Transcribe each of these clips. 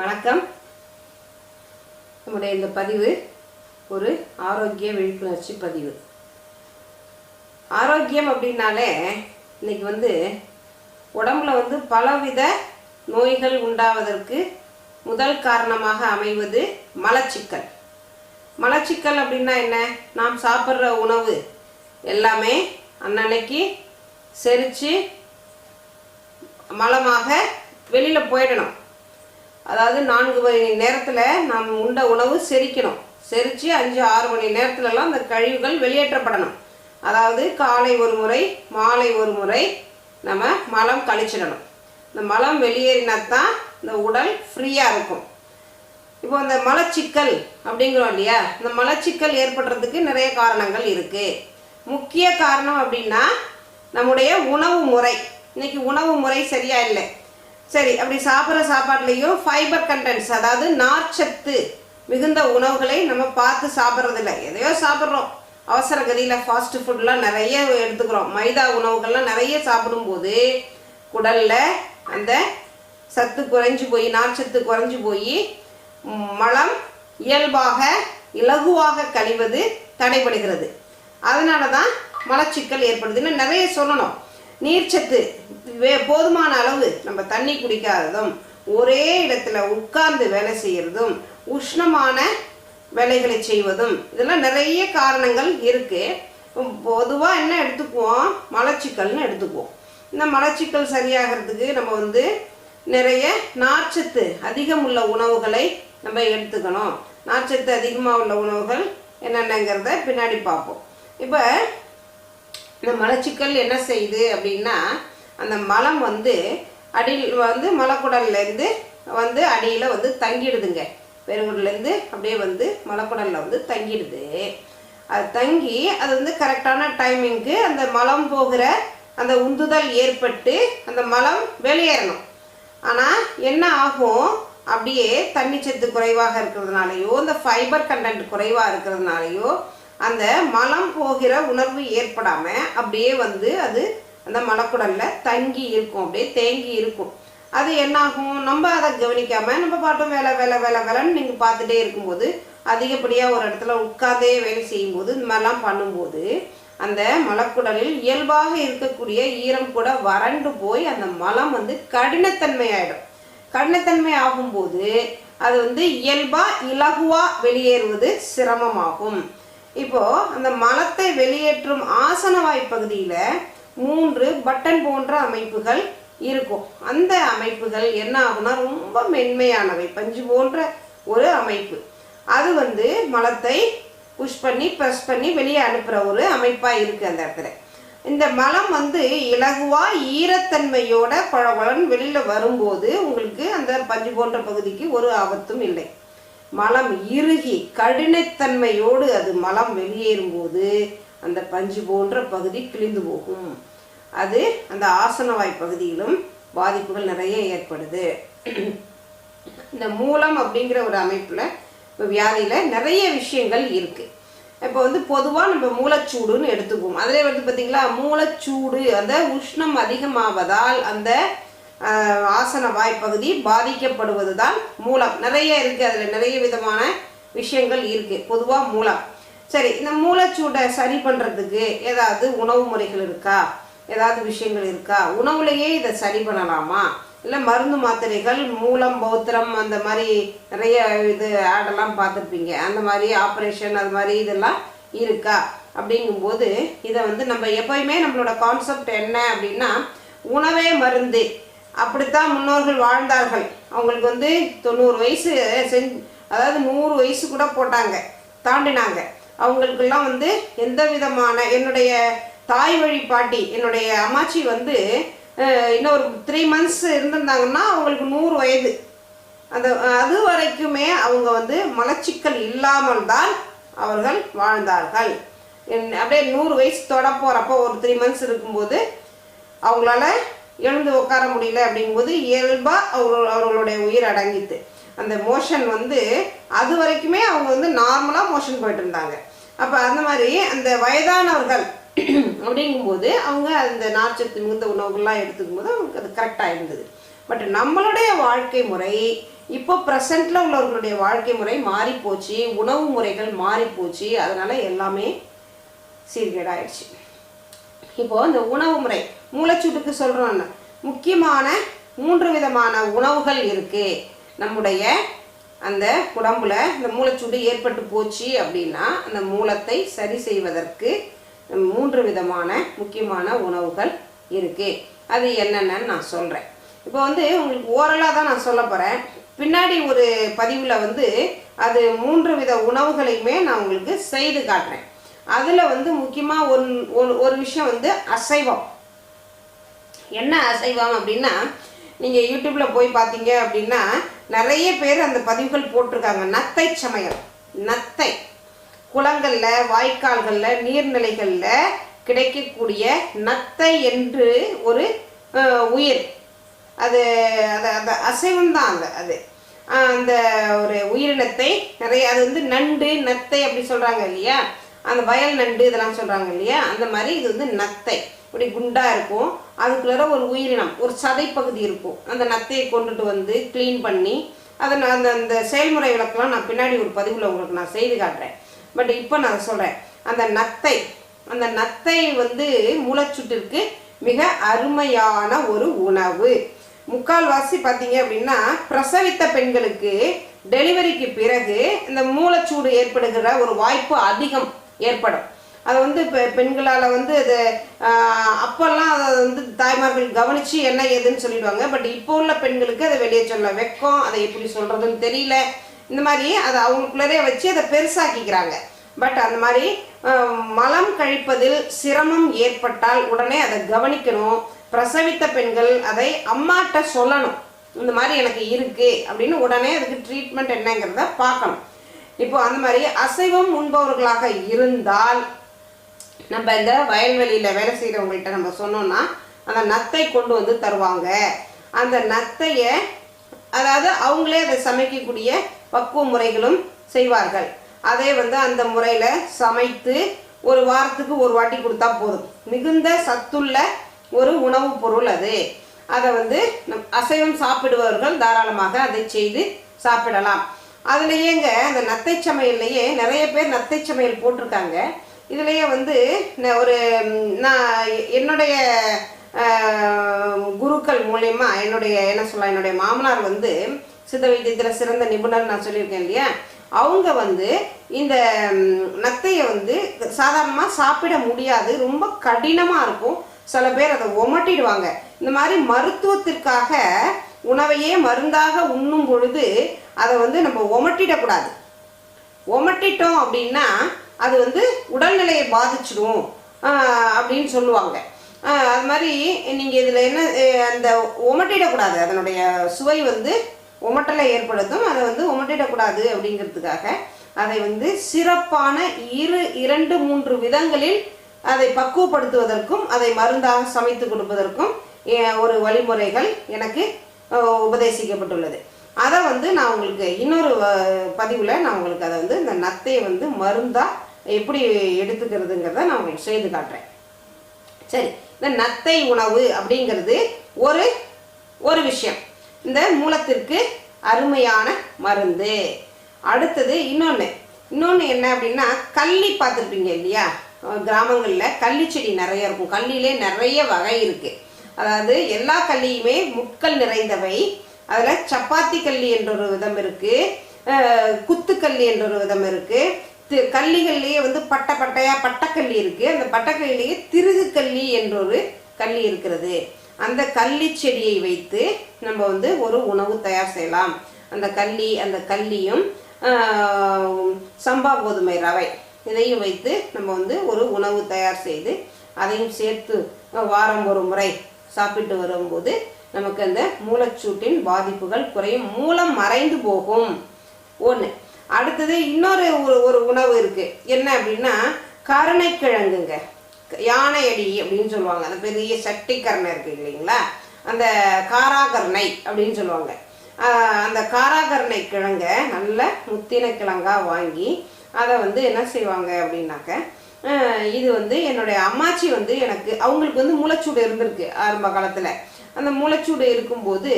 வணக்கம். நம்முடைய இந்த பதிவு ஒரு ஆரோக்கிய விழிப்புணர்ச்சி பதிவு. ஆரோக்கியம் அப்படின்னாலே இன்னைக்கு வந்து உடம்புல வந்து பலவித நோய்கள் உண்டாவதற்கு முதல் காரணமாக அமைவது மலச்சிக்கல். மலச்சிக்கல் அப்படின்னா என்ன? நாம் சாப்பிட்ற உணவு எல்லாமே அன்னன்னைக்கு செரித்து மலமாக வெளியில் போயிடணும். அதாவது நான்கு மணி நேரத்தில் நாம் உண்ட உணவு செரிக்கணும். செரித்து அஞ்சு ஆறு மணி நேரத்துலலாம் அந்த கழிவுகள் வெளியேற்றப்படணும். அதாவது காலை ஒரு முறை மாலை ஒரு முறை நம்ம மலம் கழிச்சிடணும். இந்த மலம் வெளியேறினா தான் இந்த உடல் ஃப்ரீயாக இருக்கும். இப்போ இந்த மலச்சிக்கல் அப்படிங்கிறோம் இல்லையா? இந்த மலச்சிக்கல் ஏற்படுறதுக்கு நிறைய காரணங்கள் இருக்குது முக்கிய காரணம் அப்படின்னா நம்முடைய உணவு முறை. இன்னைக்கு உணவு முறை சரியாக இல்லை. சரி அப்படி சாப்பிட்ற சாப்பாட்லேயும் ஃபைபர் கண்டென்ட்ஸ் அதாவது நார்ச்சத்து மிகுந்த உணவுகளை நம்ம பார்த்து சாப்பிட்றதில்ல. எதையோ சாப்பிட்றோம். அவசர கதியில் ஃபாஸ்ட் ஃபுட்லாம் நிறைய எடுத்துக்கிறோம். மைதா உணவுகள்லாம் நிறைய சாப்பிடும்போது குடலில் அந்த சத்து குறைஞ்சி போய் நார்ச்சத்து குறைஞ்சு போய் மலம் இயல்பாக இலகுவாக கழிவது தடைபடுகிறது. அதனால தான் மலச்சிக்கல் ஏற்படுதுன்னு நிறைய சொல்லணும். நீர்ச்சத்து வே போதுமான அளவு நம்ம தண்ணி குடிக்காததும் ஒரே இடத்துல உட்கார்ந்து வேலை செய்யறதும் உஷ்ணமான வேலைகளை செய்வதும் இதெல்லாம் நிறைய காரணங்கள் இருக்கு. பொதுவாக என்ன எடுத்துக்குவோம்? மலச்சிக்கல்னு எடுத்துக்குவோம். இந்த மலச்சிக்கல் சரியாகிறதுக்கு நம்ம வந்து நிறைய நார்ச்சத்து அதிகம் உள்ள உணவுகளை நம்ம எடுத்துக்கணும். நார்ச்சத்து அதிகமாக உள்ள உணவுகள் என்னென்னங்கிறத பின்னாடி பார்ப்போம். இப்போ இந்த மலச்சிக்கல் என்ன செய்யுது அப்படின்னா அந்த மலம் வந்து அடியில் வந்து மலக்குடல்லேருந்து வந்து அடியில் வந்து தங்கிடுதுங்க. பெருங்குடலேருந்து அப்படியே வந்து மலக்குடலில் வந்து தங்கிடுது. அது தங்கி அது வந்து கரெக்டான டைமிங்க்கு அந்த மலம் போகிற அந்த உந்துதல் ஏற்பட்டு அந்த மலம் வெளியேறணும். ஆனால் என்ன ஆகும்? அப்படியே தண்ணி சத்து குறைவாக இருக்கிறதுனாலையோ இந்த ஃபைபர் கண்டென்ட் குறைவாக இருக்கிறதுனாலையோ அந்த மலம் போகிற உணர்வு ஏற்படாமல் அப்படியே வந்து அது அந்த மலக்குடலில் தங்கி இருக்கும் அப்படியே தேங்கி இருக்கும். அது என்னாகும்? நம்ம அதை கவனிக்காமல் நம்ம பாட்டும் வேலை வேலை வேலை வேலைன்னு நீங்கள் பார்த்துட்டே இருக்கும்போது அதிகப்படியாக ஒரு இடத்துல உட்காந்தே வேலை செய்யும்போது இந்த மாதிரிலாம் பண்ணும்போது அந்த மலக்குடலில் இயல்பாக இருக்கக்கூடிய ஈரம் கூட வறண்டு போய் அந்த மலம் வந்து கடினத்தன்மை ஆகிடும் கடினத்தன்மை ஆகும்போது அது வந்து இயல்பா இலகுவா வெளியேறுவது சிரமமாகும். இப்போ அந்த மலத்தை வெளியேற்றும் ஆசனவாய் பகுதியில மூன்று பட்டன் போன்ற அமைப்புகள் இருக்கும். அந்த அமைப்புகள் என்ன ஆகும்னா ரொம்ப மென்மையானவை. பஞ்சு போன்ற ஒரு அமைப்பு. அது வந்து மலத்தை புஷ் பண்ணி ப்ரெஸ் பண்ணி வெளியே அனுப்புகிற ஒரு அமைப்பாக இருக்குது அந்த இடத்துல. இந்த மலம் வந்து இலகுவா ஈரத்தன்மையோட குழகுழன்னு வெளியில் வரும்போது உங்களுக்கு அந்த பஞ்சு போன்ற பகுதிக்கு ஒரு ஆபத்தும் இல்லை. மலம் இறுகி கடினத்தன்மையோடு அது மலம் வெளியேறும்போது அந்த பஞ்சு போன்ற பகுதி கிழிந்து போகும். அது அந்த ஆசனவாய் பகுதியிலும் பாதிப்புகள் நிறைய ஏற்படுது. இந்த மூலம் அப்படிங்கிற ஒரு அமைப்பில் இப்போ வியாதியில் நிறைய விஷயங்கள் இருக்குது இப்போ வந்து பொதுவாக நம்ம மூலச்சூடுன்னு எடுத்துக்குவோம். அதிலே வந்து பார்த்திங்களா மூலச்சூடு அந்த உஷ்ணம் அதிகமாவதால் அந்த ஆசன வாய்ப்பகுதி பாதிக்கப்படுவது தான் மூலம். நிறைய இருக்குது அதில் நிறைய விதமான விஷயங்கள் இருக்குது பொதுவாக மூலம். சரி இந்த மூலச்சூடை சரி பண்ணுறதுக்கு ஏதாவது உணவு முறைகள் இருக்கா? ஏதாவது விஷயங்கள் இருக்கா? உணவுலையே இதை சரி பண்ணலாமா? இல்லை மருந்து மாத்திரைகள் மூலம் பௌத்திரம் அந்த மாதிரி நிறைய இது ஆடெல்லாம் பார்த்துருப்பீங்க. அந்த மாதிரி ஆப்ரேஷன் அது மாதிரி இதெல்லாம் இருக்கா? அப்படிங்கும்போது இதை வந்து நம்ம எப்பயுமே நம்மளோட கான்செப்ட் என்ன அப்படின்னா உணவே மருந்து. அப்படித்தான் முன்னோர்கள் வாழ்ந்தார்கள். அவங்களுக்கு வந்து தொண்ணூறு வயசு செஞ்சு அதாவது நூறு வயசு கூட போட்டாங்க தாண்டினாங்க. அவங்களுக்கெல்லாம் வந்து எந்த விதமான என்னுடைய தாய் வழி பாட்டி என்னுடைய அம்மாச்சி வந்து இன்னொரு த்ரீ மந்த்ஸ் இருந்திருந்தாங்கன்னா அவங்களுக்கு நூறு வயது. அந்த அது வரைக்குமே அவங்க வந்து மலச்சிக்கல் இல்லாமல் தான் அவர்கள் வாழ்ந்தார்கள். என்- அப்படியே நூறு வயசு தொட போகிறப்போ ஒரு த்ரீ மந்த்ஸ் இருக்கும்போது அவங்களால எழுந்து உட்கார முடியல அப்படிங்கும்போது இயல்பாக அவர் அவர்களுடைய உயிர் அடங்கித்து அந்த மோஷன் வந்து அது வரைக்குமே அவங்க வந்து நார்மலாக மோஷன் போயிட்டு இருந்தாங்க. அப்போ அந்த மாதிரி அந்த வயதானவர்கள் அப்படிங்கும்போது அவங்க அந்த நார்ச்சத்து மிகுந்த உணவுகள்லாம் எடுத்துக்கும் போது அவங்களுக்கு அது கரெக்டாக இருந்தது. பட் நம்மளுடைய வாழ்க்கை முறை இப்போ ப்ரெசண்ட்டில் உள்ளவர்களுடைய வாழ்க்கை முறை மாறி போச்சு உணவு முறைகள் மாறி போச்சு எல்லாமே சீர்கேடாயிடுச்சு. இப்போது இந்த உணவு முறை மூளைச்சூட்டுக்கு சொல்கிறோன்னு முக்கியமான மூன்று விதமான உணவுகள் இருக்குது நம்முடைய அந்த உடம்புல இந்த மூளைச்சூடு ஏற்பட்டு போச்சு அப்படின்னா அந்த மூலத்தை சரி செய்வதற்கு மூன்று விதமான முக்கியமான உணவுகள் இருக்குது அது என்னென்னு நான் சொல்கிறேன் இப்போ வந்து உங்களுக்கு ஓரலாக தான் நான் சொல்ல போகிறேன் பின்னாடி ஒரு பதிவில் வந்து அது மூன்று வித உணவுகளையுமே நான் உங்களுக்கு செய்து காட்டுறேன். அதில் வந்து முக்கியமாக ஒன் ஒரு ஒரு விஷயம் வந்து அசைவம். என்ன அசைவம் அப்படின்னா நீங்கள் யூடியூப்பில் போய் பார்த்தீங்க அப்படின்னா நிறைய பேர் அந்த பதிவுகள் போட்டிருக்காங்க. நத்தை சமையல் நத்தை. குளங்களில் வாய்க்கால்களில் நீர்நிலைகளில் கிடைக்கக்கூடிய நத்தை என்று ஒரு உயிர். அது அது அந்த அசைவம் தான் அந்த அது. அந்த ஒரு உயிரினத்தை நிறைய அது வந்து நண்டு நத்தை அப்படி சொல்கிறாங்க இல்லையா? அந்த வயல் நண்டு இதெல்லாம் சொல்கிறாங்க இல்லையா? அந்த மாதிரி இது வந்து நத்தை. இப்படி குண்டாக இருக்கும். அதுக்குள்ளார ஒரு உயிரினம் ஒரு சதை பகுதி இருக்கும். அந்த நத்தையை கொண்டுட்டு வந்து க்ளீன் பண்ணி அதை நான் அந்த அந்த செயல்முறை விளக்கெலாம் நான் பின்னாடி ஒரு பதிவில் உங்களுக்கு நான் செய்து காட்டுறேன். பட் இப்போ நான் சொல்கிறேன் அந்த நத்தை அந்த நத்தை வந்து மூளைச்சுட்டிற்கு மிக அருமையான ஒரு உணவு. முக்கால்வாசி பார்த்தீங்க அப்படின்னா பிரசவித்த பெண்களுக்கு டெலிவரிக்கு பிறகு இந்த மூளைச்சூடு ஏற்படுகிற ஒரு வாய்ப்பு அதிகம் ஏற்படும். அதை வந்து இப்போ பெண்களால் வந்து அது அப்போல்லாம் அதை வந்து தாய்மார்கள் கவனித்து என்ன ஏதுன்னு சொல்லிடுவாங்க. பட் இப்போ உள்ள பெண்களுக்கு அதை வெளியே சொல்ல வெக்கம் அதை எப்படி சொல்கிறதுன்னு தெரியல. இந்த மாதிரி அதை அவங்களுக்குள்ளரே வச்சு அதை பெருசாக்கிக்கிறாங்க. பட் அந்த மாதிரி மலம் கழிப்பதில் சிரமம் ஏற்பட்டால் உடனே அதை கவனிக்கணும். பிரசவித்த பெண்கள் அதை அம்மாட்ட சொல்லணும். இந்த மாதிரி எனக்கு இருக்கு அப்படின்னு உடனே அதுக்கு ட்ரீட்மெண்ட் என்னங்கிறத பார்க்கணும். இப்போ அந்த மாதிரி அசைவம் உண்பவர்களாக இருந்தால் நம்ம இந்த வயல்வெளியில் வேலை செய்கிறவங்கள்ட்ட நம்ம சொன்னோம்னா அந்த நத்தை கொண்டு வந்து தருவாங்க. அந்த நத்தையை அதாவது அவங்களே அதை சமைக்கக்கூடிய பக்குவ முறைகளும் செய்வார்கள். அதை வந்து அந்த முறையில் சமைத்து ஒரு வாரத்துக்கு ஒரு வாட்டி கொடுத்தா போதும். மிகுந்த சத்துள்ள ஒரு உணவுப் பொருள் அது. அதை வந்து நம் அசைவம் சாப்பிடுபவர்கள் தாராளமாக அதை செய்து சாப்பிடலாம். அதுலேயேங்க அந்த நத்தை சமையல்லையே நிறைய பேர் நத்தை சமையல் போட்டிருக்காங்க. இதுலேயே வந்து நான் ஒரு நான் என்னுடைய குருக்கள் மூலயமா என்னுடைய என்ன சொல்ல என்னுடைய மாமனார் வந்து சித்த வைத்தியத்தில் சிறந்த நிபுணர் நான் சொல்லியிருக்கேன் இல்லையா? அவங்க வந்து இந்த நத்தையை வந்து சாதாரணமாக சாப்பிட முடியாது ரொம்ப கடினமாக இருக்கும். சில பேர் அதை ஒமட்டிடுவாங்க. இந்த மாதிரி மருத்துவத்திற்காக உணவையே மருந்தாக உண்ணும் பொழுது அதை வந்து நம்ம ஒமட்டிடக்கூடாது. ஒமட்டிட்டோம் அப்படின்னா அது வந்து உடல்நிலையை பாதிச்சிடும். அப்படின்னு சொல்லுவாங்க. அது மாதிரி நீங்கள் இதில் என்ன அந்த உமட்டிடக்கூடாது அதனுடைய சுவை வந்து உமட்டலை ஏற்படுத்தும். அதை வந்து உமட்டிடக்கூடாது அப்படிங்கிறதுக்காக அதை வந்து சிறப்பான இரு இரண்டு மூன்று விதங்களில் அதை பக்குவப்படுத்துவதற்கும் அதை மருந்தாக சமைத்து கொடுப்பதற்கும் ஒரு வழிமுறைகள் எனக்கு உபதேசிக்கப்பட்டுள்ளது. அதை வந்து நான் உங்களுக்கு இன்னொரு பதிவில் நான் உங்களுக்கு அதை வந்து இந்த நத்தையை வந்து மருந்தாக எப்படி எடுத்துக்கிறதுங்கிறத நான் உங்களுக்கு செய்து காட்டுறேன். சரி இந்த நத்தை உணவு அப்படிங்கிறது ஒரு ஒரு விஷயம். இந்த மூலத்திற்கு அருமையான மருந்து. அடுத்தது இன்னொன்று இன்னொன்று என்ன அப்படின்னா கள்ளி பார்த்துருப்பீங்க இல்லையா? கிராமங்களில் கள்ளி செடி நிறைய இருக்கும். கள்ளியிலே நிறைய வகை இருக்குது அதாவது எல்லா கள்ளியுமே முட்கள் நிறைந்தவை. அதில் சப்பாத்தி கள்ளி என்ற ஒரு விதம் இருக்குது குத்துக்கல்லி என்ற ஒரு விதம் இருக்குது கள்ளிகள்லேயே வந்து பட்டை பட்டையா பட்டக்கல்லி இருக்கு. அந்த பட்டக்கல்லிலேயே திருகு கல்லி என்ற ஒரு கல்லி இருக்கிறது. அந்த கள்ளி செடியை வைத்து நம்ம வந்து ஒரு உணவு தயார் செய்யலாம். அந்த கள்ளி அந்த கல்லியும் சம்பா கோதுமை ரவை இதையும் வைத்து நம்ம வந்து ஒரு உணவு தயார் செய்து அதையும் சேர்த்து வாரம் ஒரு முறை சாப்பிட்டு வரும்போது நமக்கு அந்த மூலச்சூட்டின் பாதிப்புகள் குறையும். மூலம் மறைந்து போகும். ஒன்று அடுத்தது இன்னொரு ஒரு ஒரு உணவு இருக்கு. என்ன அப்படின்னா கருணைக்கிழங்குங்க. யானை அடி அப்படின்னு சொல்லுவாங்க. அந்த பெரிய சட்டி கரணை இருக்கு இல்லைங்களா? அந்த காராகருணை அப்படின்னு சொல்லுவாங்க. அந்த காராகருணை கிழங்க நல்ல முத்தின கிழங்கா வாங்கி அதை வந்து என்ன செய்வாங்க அப்படின்னாக்க இது வந்து என்னுடைய அம்மாச்சி வந்து எனக்கு அவங்களுக்கு வந்து மூளைச்சூடு இருந்திருக்கு ஆரம்ப காலத்தில். அந்த மூளைச்சூடு இருக்கும்போது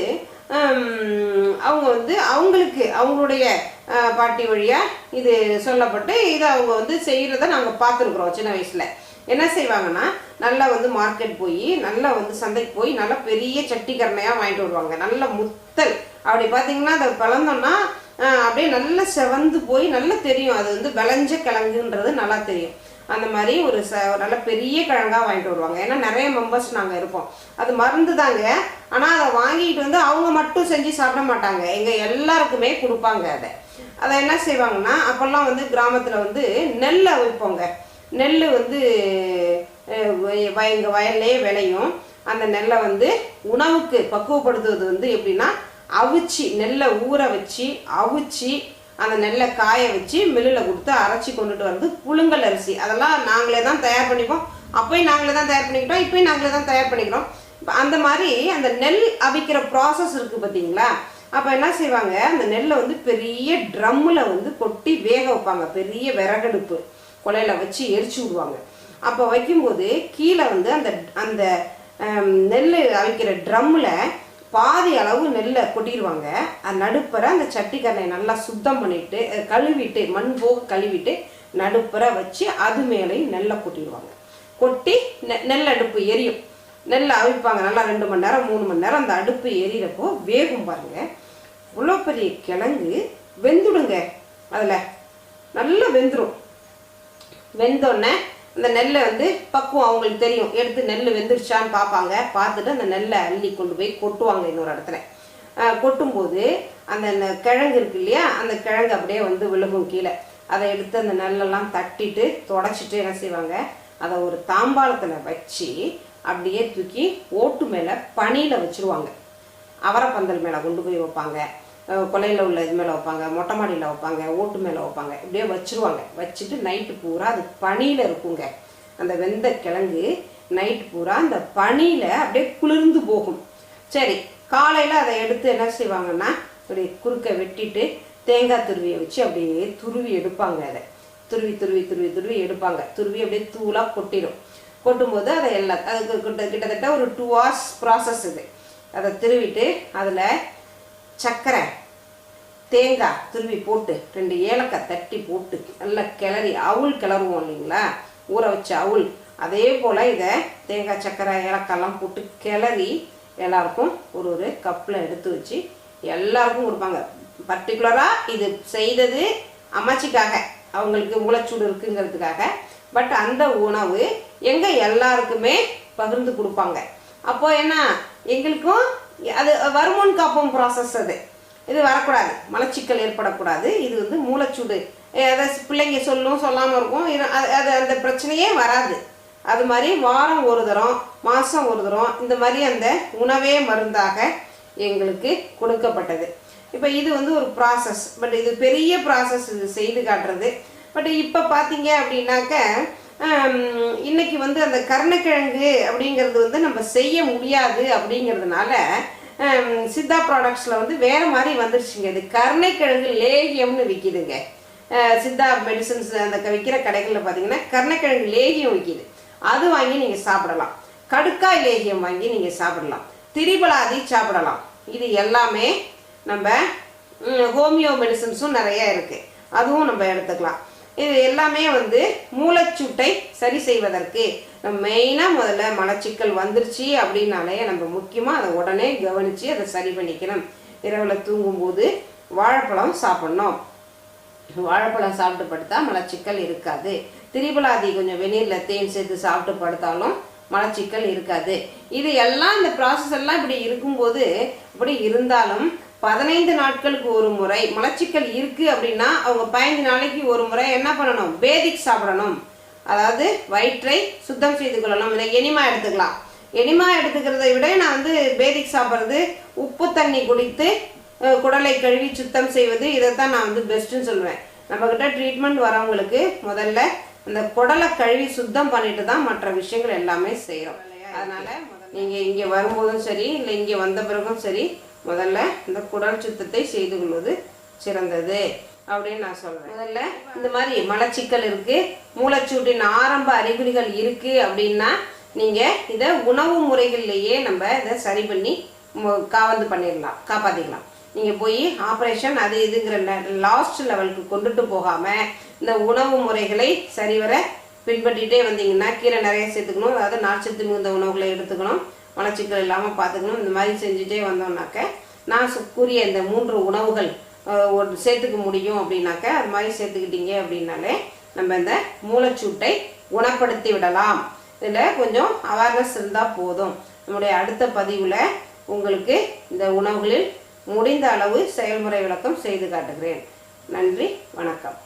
அவங்க வந்து அவங்களுக்கு அவங்களுடைய பாட்டி வழியாக இது சொல்லப்பட்டு இதை அவங்க வந்து செய்கிறத நாங்கள் பார்த்துருக்குறோம் சின்ன வயசில். என்ன செய்வாங்கன்னா நல்லா வந்து மார்க்கெட் போய் நல்லா வந்து சந்தைக்கு போய் நல்லா பெரிய சட்டிக்கரணையாக வாங்கிட்டு வருவாங்க. நல்ல முத்தல். அப்படி பார்த்தீங்கன்னா அதை பிளந்தோம்னா அப்படியே நல்லா செவந்து போய் நல்லா தெரியும். அது வந்து விளைஞ்ச கிழங்குன்றது நல்லா தெரியும். அந்த மாதிரி ஒரு ச ஒரு நல்ல பெரிய கிழங்காக வாங்கிட்டு வருவாங்க. ஏன்னா நிறைய மெம்பர்ஸ் நாங்கள் இருப்போம் அது மருந்து தாங்க ஆனால் அதை வாங்கிட்டு வந்து அவங்க மட்டும் செஞ்சு சாப்பிட மாட்டாங்க. எங்கள் எல்லாருக்குமே கொடுப்பாங்க அதை. அதை என்ன செய்வாங்கன்னா அப்போல்லாம் வந்து கிராமத்தில் வந்து நெல்லை வைப்போங்க நெல் வந்து எங்கள் வய- வய- வயல்லே விளையும். அந்த நெல்லை வந்து உணவுக்கு பக்குவப்படுத்துவது வந்து எப்படின்னா அவிச்சு நெல்லை ஊற வச்சு அவிச்சு அந்த நெல்லை காய வச்சு மில்லில் கொடுத்து அரைச்சி கொண்டுட்டு வந்து புழுங்கல் அரிசி. அதெல்லாம் நாங்களே தான் தயார் பண்ணிப்போம். அப்போயும் நாங்களே தான் தயார் பண்ணிக்கிட்டோம் இப்போயும் நாங்களே தான் தயார் பண்ணிக்கிறோம். அந்த மாதிரி அந்த நெல் அவிக்கிற ப்ராசஸ் இருக்குது பார்த்தீங்களா அப்போ என்ன செய்வாங்க? அந்த நெல்லை வந்து பெரிய ட்ரம்மில் வந்து கொட்டி வேக வைப்பாங்க. பெரிய விறகடுப்பு கொலையில் வச்சு எரிச்சு விடுவாங்க. அப்போ வைக்கும்போது கீழே வந்து அந்த அந்த நெல் அவிக்கிற ட்ரம்மில் பாதி அளவு நெல்லை கொட்டிடுவாங்க அது அந்த சட்டிக்கரணையை நல்லா சுத்தம் பண்ணிட்டு கழுவிட்டு மண் போக கழுவிட்டு நடுப்புற வச்சு அது மேலேயும் நெல்லை கொட்டிடுவாங்க கொட்டி நெ நெல் அடுப்பு எரியும். நெல்லை அவிப்பாங்க. நல்லா ரெண்டு மணி நேரம் மூணு மணி நேரம் அந்த அடுப்பு எரியறப்போ வேகும் பாருங்க. இவ்வளோ பெரிய கிழங்கு வெந்துடுங்க. அதில் நல்லா வெந்துடும் வெந்தோடனே அந்த நெல்லை வந்து பக்குவம் அவங்களுக்கு தெரியும். எடுத்து நெல் வெந்துருச்சான்னு பார்ப்பாங்க. பார்த்துட்டு அந்த நெல்லை அள்ளி கொண்டு போய் கொட்டுவாங்க இன்னொரு இடத்துல. கொட்டும்போது அந்த கிழங்கு இருக்கு இல்லையா? அந்த கிழங்கு அப்படியே வந்து விழுகும் கீழே. அதை எடுத்து அந்த நெல்லெல்லாம் தட்டிட்டு தொடச்சிட்டு என்ன செய்வாங்க? அதை ஒரு தாம்பாளத்தில் வச்சு அப்படியே தூக்கி ஓட்டு மேலே பனியில் வச்சிருவாங்க. அவரப்பந்தல் மேலே கொண்டு போய் வைப்பாங்க. கொலையில் உள்ள இது மேலே வைப்பாங்க மொட்டை மாடியில் வைப்பாங்க ஓட்டு மேலே வைப்பாங்க. இப்படியே வச்சுருவாங்க. வச்சுட்டு நைட்டு பூரா அது பனியில் இருக்குங்க. அந்த வெந்த கிழங்கு நைட்டு பூரா அந்த பனியில் அப்படியே குளிர்ந்து போகும். சரி காலையில் அதை எடுத்து என்ன செய்வாங்கன்னா இப்படி குறுக்க வெட்டிட்டு தேங்காய் துருவியை வச்சு அப்படியே துருவி எடுப்பாங்க அதை. துருவி துருவி துருவி துருவி எடுப்பாங்க. துருவி அப்படியே தூளாக கொட்டிடும். கொட்டும்போது அதை எல்லாம் அதுக்கு கிட்ட கிட்டத்தட்ட ஒரு டூ ஹவர்ஸ் ப்ராசஸ் இது. அதை திருவிட்டு அதில் சர்க்கரை தேங்காய் துருவி போட்டு ரெண்டு ஏலக்காய் தட்டி போட்டு நல்லா கிளறி அவுள் கிளறுவோம் இல்லைங்களா? ஊற வச்ச அவுள் அதே போல் இதை தேங்காய் சர்க்கரை ஏலக்காய்லாம் போட்டு கிளறி எல்லாருக்கும் ஒரு ஒரு கப்பில் எடுத்து வச்சு எல்லாருக்கும் கொடுப்பாங்க. பர்டிகுலராக இது செய்தது அம்மாச்சிக்காக. அவங்களுக்கு மூளைச்சூடு இருக்குங்கிறதுக்காக. பட் அந்த உணவு எங்கே எல்லாருக்குமே பகிர்ந்து கொடுப்பாங்க. அப்போ என்ன? எங்களுக்கும் அது வருமுன் காப்போம் ப்ராசஸ் அது. இது வரக்கூடாது. மலச்சிக்கல் ஏற்படக்கூடாது. இது வந்து மூளைச்சூடு. அதை பிள்ளைங்க சொல்லும் சொல்லாமல் இருக்கும். அது அது அந்த பிரச்சனையே வராது. அது மாதிரி வாரம் ஒரு தரம் மாதம் ஒரு தரம் இந்த மாதிரி அந்த உணவே மருந்தாக எங்களுக்கு கொடுக்கப்பட்டது. இப்போ இது வந்து ஒரு ப்ராசஸ் பட் இது பெரிய ப்ராசஸ் இது செய்து காட்டுறது. பட் இப்போ பார்த்தீங்க அப்படின்னாக்க இன்னைக்கு வந்து அந்த கருணக்கிழங்கு அப்படிங்கிறது வந்து நம்ம செய்ய முடியாது அப்படிங்கிறதுனால சித்தா ப்ராடக்ட்ஸில் வந்து வேறு மாதிரி வந்துருச்சுங்க. இது கருணைக்கிழங்கு லேகியம்னு விற்கிதுங்க சித்தா மெடிசன்ஸ் அந்த விற்கிற கடைகளில் பார்த்தீங்கன்னா கருணைக்கிழங்கு லேகியம் விற்கிது அது வாங்கி நீங்கள் சாப்பிடலாம். கடுக்காய் லேகியம் வாங்கி நீங்கள் சாப்பிடலாம். திரிபலாதி சாப்பிடலாம். இது எல்லாமே நம்ம ஹோமியோ மெடிசன்ஸும் நிறைய இருக்குது அதுவும் நம்ம எடுத்துக்கலாம். இது எல்லாமே வந்து மூளைச்சூட்டை சரி செய்வதற்கு. நம்ம மெயினாக முதல்ல மலச்சிக்கல் வந்துருச்சு அப்படின்னாலே நம்ம முக்கியமாக அதை உடனே கவனித்து அதை சரி பண்ணிக்கணும். இரவில் தூங்கும்போது வாழைப்பழம் சாப்பிட்ணும். வாழைப்பழம் சாப்பிட்டு படுத்தா மலச்சிக்கல் இருக்காது. திரிபலாதி கொஞ்சம் வெந்நீரில் தேன் சேர்த்து சாப்பிட்டு படுத்தாலும் மலச்சிக்கல் இருக்காது. இது எல்லாம் இந்த ப்ராசஸ் எல்லாம் இப்படி இருக்கும்போது இப்படி இருந்தாலும் பதினைந்து நாட்களுக்கு ஒரு முறை மலச்சிக்கல் இருக்குது அப்படின்னா அவங்க பதினஞ்சு நாளைக்கு ஒரு முறை என்ன பண்ணணும்? வேதிக் சாப்பிடணும். அதாவது வயிற்றை சுத்தம் செய்து கொள்ளணும். இல்லை எனிமா எடுத்துக்கலாம். எனிமா எடுத்துக்கிறதை விட நான் வந்து பேதிக் சாப்பிட்றது உப்பு தண்ணி குடித்து குடலை கழுவி சுத்தம் செய்வது இதைத்தான் நான் வந்து பெஸ்ட்டுன்னு சொல்லுவேன் நம்மக்கிட்ட ட்ரீட்மெண்ட் வரவங்களுக்கு முதல்ல அந்த குடலை கழுவி சுத்தம் பண்ணிட்டு தான் மற்ற விஷயங்கள் எல்லாமே செய்கிறோம் அதனால் நீங்கள் இங்கே வரும்போதும் சரி இல்லை இங்கே வந்த பிறகும் சரி முதல்ல இந்த குடல் சுத்தத்தை செய்து கொள்வது சிறந்தது அப்படின்னு நான் சொல்றேன். முதல்ல இந்த மாதிரி மலச்சிக்கல் இருக்கு. மூளைச்சூட்டின் ஆரம்ப அறிகுறிகள் இருக்கு அப்படின்னா நீங்க இதை உணவு முறைகள்லேயே நம்ம இதை சரி பண்ணி காவந்து பண்ணிடலாம் காப்பாற்றிக்கலாம் நீங்கள் போய் ஆப்ரேஷன் அது இதுங்கிற லாஸ்ட் லெவலுக்கு கொண்டுட்டு போகாமல் இந்த உணவு முறைகளை சரிவர பின்பற்றிட்டே வந்தீங்கன்னா கீரை நிறைய சேர்த்துக்கணும். அதாவது நார்ச்சத்து மிகுந்த உணவுகளை எடுத்துக்கணும். மலச்சிக்கல் இல்லாமல் பார்த்துக்கணும் இந்த மாதிரி செஞ்சுட்டே வந்தோம்னாக்க நான் கூறிய இந்த மூன்று உணவுகள் ஒரு சேர்த்துக்க முடியும் அப்படின்னாக்க அது மாதிரி சேர்த்துக்கிட்டீங்க அப்படின்னாலே நம்ம இந்த மூளைச்சூட்டை குணப்படுத்தி விடலாம். இதில் கொஞ்சம் அவேர்னஸ் இருந்தால் போதும். நம்முடைய அடுத்த பதிவில் உங்களுக்கு இந்த உணவுகளில் முடிந்த அளவு செயல்முறை விளக்கம் செய்து காட்டுகிறேன். நன்றி வணக்கம்.